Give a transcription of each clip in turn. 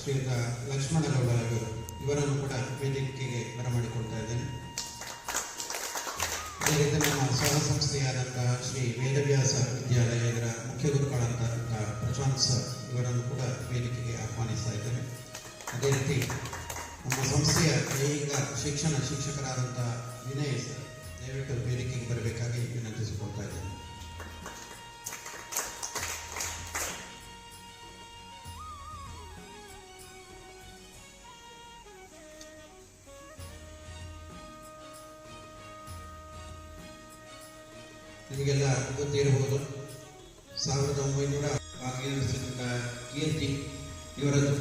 ಶ್ರೀಯುತ ಲಕ್ಷ್ಮಣಗೌಡ ಇವರು ಇವರನ್ನು ಕೂಡ ವೇದಿಕೆಗೆ ಬರಮಾಡಿಕೊಳ್ತಾ ಇದ್ದೇನೆ. ಅದೇ ರೀತಿ ನಮ್ಮ ಸಹ ಶ್ರೀ ವೇದವ್ಯಾಸ ವಿದ್ಯಾಲಯದ ಮುಖ್ಯ ಗುರುಗಳಾದಂತಹ ಪ್ರಶಾಂತ್ ಸರ್ ಇವರನ್ನು ಕೂಡ ವೇದಿಕೆಗೆ ಆಹ್ವಾನಿಸ್ತಾ ಇದ್ದೇನೆ. ಅದೇ ರೀತಿ ನಮ್ಮ ಸಂಸ್ಥೆಯ ದೈಹಿಕ ಶಿಕ್ಷಣ ಶಿಕ್ಷಕರಾದಂತಹ ವಿನಯ್ ಸರ್ ದಯವಿಟ್ಟು ವೇದಿಕೆಗೆ ಬರಬೇಕಾಗಿ ವಿನಂತಿಸಿಕೊಳ್ತಾ ಇದ್ದೇನೆ. ನಿಮಗೆಲ್ಲ ಗೊತ್ತಿರಬಹುದು. ಸಾವಿರದ ಒಂಬೈನೂರ ಭಾಗವಹಿಸಿದ ಕೀರ್ತಿ ಇವರದ್ದು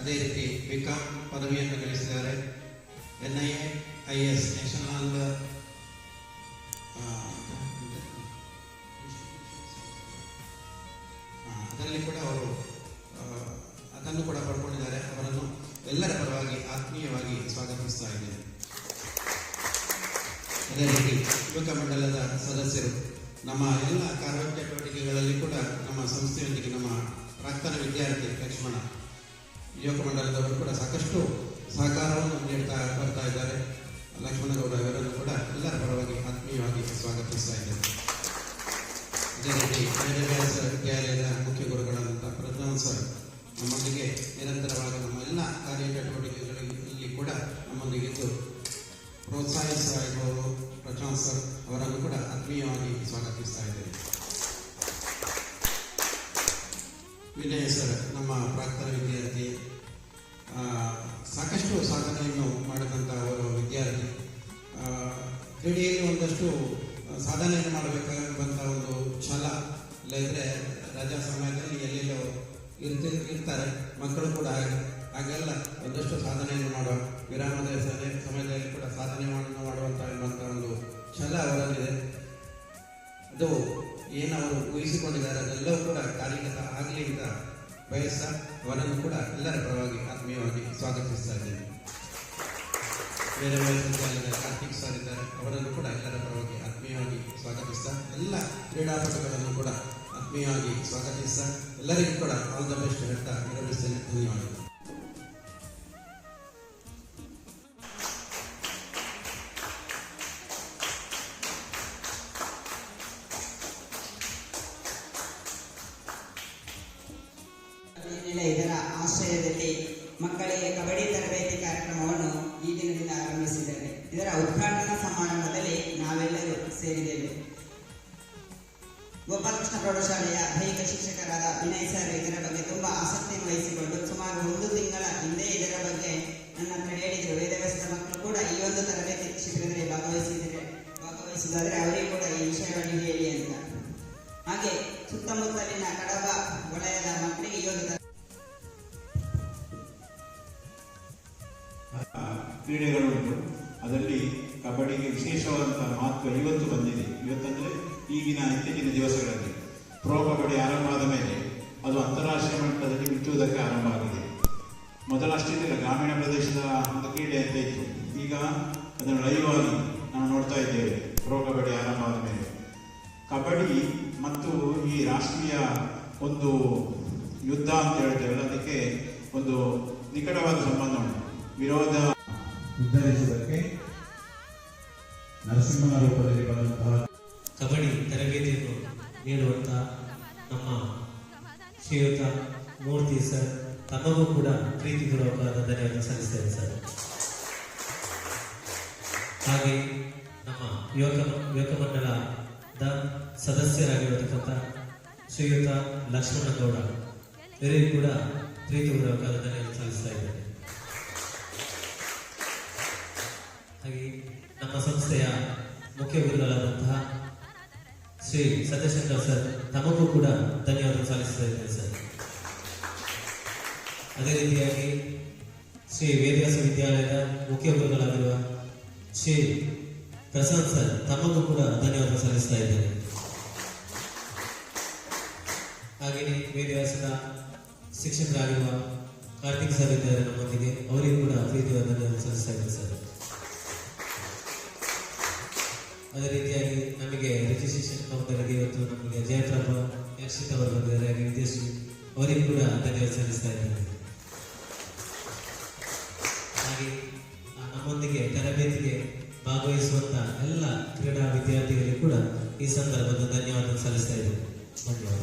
ಅದೇ ರೀತಿ ಬಿಕಾಂ ಪದವಿಯನ್ನು ಗಳಿಸಿದ್ದಾರೆ. N I A I S national ಅದರಲ್ಲಿ ಕೂಡ ಅದೇ ರೀತಿ ಯುವಕ ಮಂಡಲದ ಸದಸ್ಯರು, ನಮ್ಮ ಎಲ್ಲ ಕಾರ್ಯಚಟುವಟಿಕೆಗಳಲ್ಲಿ ಕೂಡ ನಮ್ಮ ಸಂಸ್ಥೆಯೊಂದಿಗೆ ನಮ್ಮ ಪ್ರಾಕ್ತನ ವಿದ್ಯಾರ್ಥಿ ಲಕ್ಷ್ಮಣ, ಯುವಕ ಮಂಡಲದವರು ಕೂಡ ಸಾಕಷ್ಟು ಅವರನ್ನು ಕೂಡ ಆತ್ಮೀಯವಾಗಿ ಸ್ವಾಗತಿಸ್ತಾ ಇದ್ದೇನೆ. ವಿನಯ ಸರ್, ನಮ್ಮ ಪ್ರಾಕ್ತನ ವಿದ್ಯಾರ್ಥಿ ಸಾಕಷ್ಟು ಸಾಧನೆಯನ್ನು ಮಾಡಿದಂಥ ಅವರು ವಿದ್ಯಾರ್ಥಿ. ಕ್ರೀಡೆಯಲ್ಲಿ ಒಂದಷ್ಟು ಸಾಧನೆಯನ್ನು ಮಾಡಬೇಕಾಗುವಂಥ ಒಂದು ಛಲ ಇಲ್ಲದಿದ್ದರೆ ರಜಾ ಸಮಯದಲ್ಲಿ ಎಲ್ಲೆಲ್ಲೋ ಇರ್ತಿ, ಇರ್ತಾರೆ, ಮಕ್ಕಳು ಕೂಡ ಹಾಗೆ, ಹಾಗೆಲ್ಲ ಒಂದಷ್ಟು ಸಾಧನೆಯನ್ನು ಮಾಡುವ, ವಿರಾಮದ ಸಮಯ, ಸಮಯದಲ್ಲಿ ಕೂಡ ಸಾಧನೆ ಮಾಡುವಂಥ ಛಲ ಅವರಲ್ಲಿದೆ ಅದು ಏನು ಅವರು ಊಹಿಸಿಕೊಂಡಿದ್ದಾರೆ, ಅದೆಲ್ಲವೂ ಕೂಡ ಕಾರ್ಯಗತ ಆಗಲಿ ಅಂತ ಬಯಸ ಅವರನ್ನು ಕೂಡ ಎಲ್ಲರ ಪರವಾಗಿ ಆತ್ಮೀಯವಾಗಿ ಸ್ವಾಗತಿಸ್ತಾ ಇದ್ದೇನೆ. ಬೇರೆ ಬೇರೆ ಕಾರ್ತಿಕ್ ಸರ್ ಇದ್ದಾರೆ, ಅವರನ್ನು ಕೂಡ ಎಲ್ಲರ ಪರವಾಗಿ ಆತ್ಮೀಯವಾಗಿ ಸ್ವಾಗತಿಸ್ತಾ, ಎಲ್ಲ ಕ್ರೀಡಾಪಟುಗಳನ್ನು ಕೂಡ ಆತ್ಮೀಯವಾಗಿ ಸ್ವಾಗತಿಸ್ತಾ, ಎಲ್ಲರಿಗೂ ಕೂಡ ಆಲ್ ದ ಬೆಸ್ಟ್ ಹೇಳ್ತಾ ಧನ್ಯವಾದಗಳು. ಮೇಲೆ ಇದರ ಆಶ್ರಯದಲ್ಲಿ ಮಕ್ಕಳಿಗೆ ಕಬಡ್ಡಿ ತರಬೇತಿ ಕಾರ್ಯಕ್ರಮವನ್ನು ಈ ದಿನದಿಂದ ಆರಂಭಿಸಿದ್ದೇವೆ. ಇದರ ಉದ್ಘಾಟನಾ ಸಮಾರಂಭದಲ್ಲಿ ನಾವೆಲ್ಲರೂ ಸೇರಿದ್ದೇವೆ. ಗೋಪಾಲಕೃಷ್ಣ ಪ್ರೌಢಶಾಲೆಯ ದೈಹಿಕ ಶಿಕ್ಷಕರಾದ ವಿನಯ್ ಸರ್ ಇದರ ಬಗ್ಗೆ ತುಂಬಾ ಆಸಕ್ತಿ ವಹಿಸಿಕೊಂಡು ಸುಮಾರು ಒಂದು ತಿಂಗಳ ಹಿಂದೆ ಇದರ ಬಗ್ಗೆ ನನ್ನ ಹತ್ರ ಹೇಳಿದ್ರು. ವೇದವ್ಯಸ್ತ ಮಕ್ಕಳು ಕೂಡ ಈ ಒಂದು ತರಬೇತಿ ಶಿಬಿರದಲ್ಲಿ ಭಾಗವಹಿಸಿದರೆ ಭಾಗವಹಿಸುವುದಾದ್ರೆ ಅವರಿಗೆ ಕೂಡ ಈ ವಿಷಯವನ್ನು ಹೇಳಿ ಅಂತ. ಹಾಗೆ ಸುತ್ತಮುತ್ತಲಿನ ಕಡಬ ವಲಯದ ಮಕ್ಕಳಿಗೆ ಈ ಒಂದು ಕ್ರೀಡೆಗಳುಂಟು ಅದರಲ್ಲಿ ಕಬಡ್ಡಿಗೆ ವಿಶೇಷವಾದಂತಹ ಮಹತ್ವ ಇವತ್ತು ಬಂದಿದೆ. ಇವತ್ತಂದ್ರೆ ಈಗಿನ ಇತ್ತೀಚಿನ ದಿವಸಗಳಲ್ಲಿ ಪ್ರೋ ಕಬಡ್ಡಿ ಆರಂಭ ಆದ ಮೇಲೆ ಅದು ಅಂತಾರಾಷ್ಟ್ರೀಯ ಮಟ್ಟದಲ್ಲಿ ಬಿಚ್ಚುವುದಕ್ಕೆ ಆರಂಭ ಆಗಿದೆ. ಮೊದಲಷ್ಟೇ ಇಲ್ಲ ಗ್ರಾಮೀಣ ಪ್ರದೇಶದ ಒಂದು ಕ್ರೀಡೆ ಅಂತ ಇತ್ತು. ಈಗ ಅದನ್ನು ಲೈವ್ ಆಗಿ ನಾವು ನೋಡ್ತಾ ಇದ್ದೇವೆ, ಪ್ರೋ ಕಬಡ್ಡಿ ಆರಂಭ ಆದ ಮೇಲೆ. ಕಬಡ್ಡಿ ಮತ್ತು ಈ ರಾಷ್ಟ್ರೀಯ ಒಂದು ಯುದ್ಧ ಅಂತ ಹೇಳ್ತೇವೆ ಅದಕ್ಕೆ ಒಂದು ನಿಕಟವಾದ ಸಂಬಂಧ ಉಂಟು. ವಿರೋಧ ಉದ್ಧರಿಸುವುದಕ್ಕೆ ನರಸಿಂಹನ ರೂಪದಲ್ಲಿ ಬಂದಂತಹ ಕಬಡ್ಡಿ ತರಬೇತಿಯನ್ನು ನೀಡುವಂತಹ ನಮ್ಮ ಶ್ರೀಯುತ ಮೂರ್ತಿ ಸರ್, ತಮಗೂ ಕೂಡ ಪ್ರೀತಿಪೂರ್ವಕವಾದ ಧನ್ಯವಾದ ಸಲ್ಲಿಸ್ತೇನೆ ಸರ್. ಹಾಗೆ ನಮ್ಮ ಯುವಕ ಯುವಕ ಮಂಡಲದ ಸದಸ್ಯರಾಗಿರತಕ್ಕಂಥ ಶ್ರೀಯುತ ಲಕ್ಷ್ಮಣಗೌಡ ಇವರಿಗೂ ಕೂಡ ಪ್ರೀತಿಪೂರ್ವಕವಾದ ಧನ್ಯವಾದ ಸಲ್ಲಿಸ್ತಾ ಇದ್ದೇನೆ. ಹಾಗೆ ನಮ್ಮ ಸಂಸ್ಥೆಯ ಮುಖ್ಯ ಗುರುಗಳಾದಂತಹ ಶ್ರೀ ಸತ್ಯಶಂಕರ್ ಸರ್, ತಮಗೂ ಕೂಡ ಧನ್ಯವಾದ ಸಲ್ಲಿಸ್ತಾ ಇದ್ದೇನೆ ಸರ್. ಅದೇ ರೀತಿಯಾಗಿ ಶ್ರೀ ವೇದವ್ಯಾಸ ವಿದ್ಯಾಲಯದ ಮುಖ್ಯ ಗುರುಗಳಾಗಿರುವ ಶ್ರೀ ಪ್ರಸಾದ್ ಸರ್, ತಮಗೂ ಕೂಡ ಧನ್ಯವಾದ ಸಲ್ಲಿಸ್ತಾ ಇದ್ದೇನೆ. ಹಾಗೆಯೇ ವೇದವ್ಯಾಸದ ಶಿಕ್ಷಕರಾಗಿರುವ ಕಾರ್ತಿಕ್ ಸರ್ ಇದ್ದಾರೆ ನಮ್ಮೊಂದಿಗೆ, ಅವರಿಗೂ ಕೂಡ ಪ್ರೀತಿಯ ಧನ್ಯವಾದ ಸಲ್ಲಿಸ್ತಾ ಇದ್ದೇನೆ ಸರ್. ಅದೇ ರೀತಿಯಾಗಿ ನಮಗೆ ರಿಜಿಸ್ಟ್ರೇಷನ್ ಕೌಂಟರ್ಗೆ ಇವತ್ತು ನಮಗೆ ಜಯಪ್ರಭ ಯಕ್ಷಿತ್ ಅವರು ಬಂದಿದ್ದಾರೆ ಹಾಗೆ ಅವರಿಗೆ ಅವರಿಗೂ ಕೂಡ ಧನ್ಯವಾದ ಸಲ್ಲಿಸ್ತಾ ಇದ್ದಾರೆ ಹಾಗೆ ನಮ್ಮೊಂದಿಗೆ ತರಬೇತಿಗೆ ಭಾಗವಹಿಸುವಂತ ಎಲ್ಲ ಕ್ರೀಡಾ ವಿದ್ಯಾರ್ಥಿಗಳಿಗೆ ಕೂಡ ಈ ಸಂದರ್ಭದ ಧನ್ಯವಾದ ಸಲ್ಲಿಸ್ತಾ ಇದ್ದೇವೆ ಧನ್ಯವಾದ